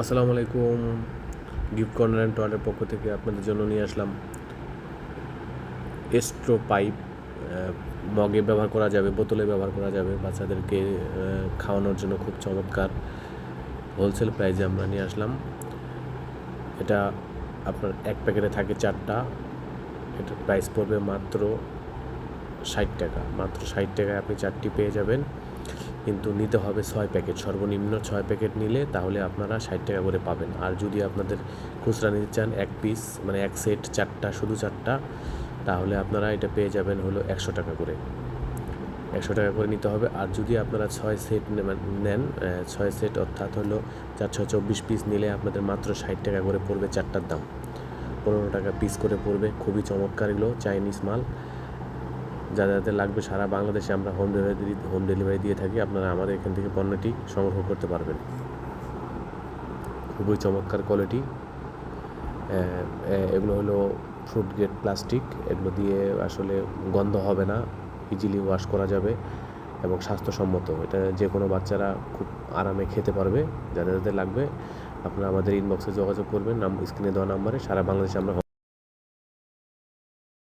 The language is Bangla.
আসসালামু আলাইকুম গিফট কর্নার অ্যান্ড টয়েলের পক্ষ থেকে আপনাদের জন্য নিয়ে আসলাম এস্ট্রো পাইপ মগে ব্যবহার করা যাবে, বোতলে ব্যবহার করা যাবে। বাচ্চাদেরকে খাওয়ানোর জন্য খুব চমৎকার হোলসেল প্রাইজে আমরা নিয়ে আসলাম। এটা আপনার এক প্যাকেটে থাকে চারটা। এটার প্রাইস পড়বে মাত্র ষাট টাকা। মাত্র ষাট টাকায় আপনি চারটি পেয়ে যাবেন। কিন্তু নিতে হবে ছয় প্যাকেট। সর্বনিম্ন ছয় প্যাকেট নিলে তাহলে আপনারা ষাট টাকা করে পাবেন। আর যদি আপনাদের খুচরা নিতে চান এক পিস মানে এক সেট চারটা শুধু চারটা তাহলে আপনারা এটা পেয়ে যাবেন হলো একশো টাকা করে। একশো টাকা করে নিতে হবে। আর যদি আপনারা ছয় সেট নেন আহ, ছয় সেট অর্থাৎ হলো চার ছয় চব্বিশ পিস নিলে আপনাদের মাত্র ষাট টাকা করে পড়বে চারটার দাম। পনেরো টাকা পিস করে পড়বে। খুবই চমৎকার এগুলো চাইনিজ মাল। যাদের লাগবে সারা বাংলাদেশে আমরা হোম ডেলিভারি হোম ডেলিভারি দিয়ে থাকি। আপনারা আমাদের এখান থেকে পণ্যটি সংগ্রহ করতে পারবেন। খুবই চমৎকার কোয়ালিটি এগুলো হলো ফ্রুট গ্রেড প্লাস্টিক এগুলো দিয়ে আসলে গন্ধ হবে না ইজিলি ওয়াশ করা যাবে এবং স্বাস্থ্যসম্মত। এটা যে কোনো বাচ্চারা খুব আরামে খেতে পারবে যাদের যাদের লাগবে। আপনারা আমাদের ইনবক্সে যোগাযোগ করবেন, নাম, স্ক্রিনে দেওয়া নাম্বারে। সারা বাংলাদেশে আমরা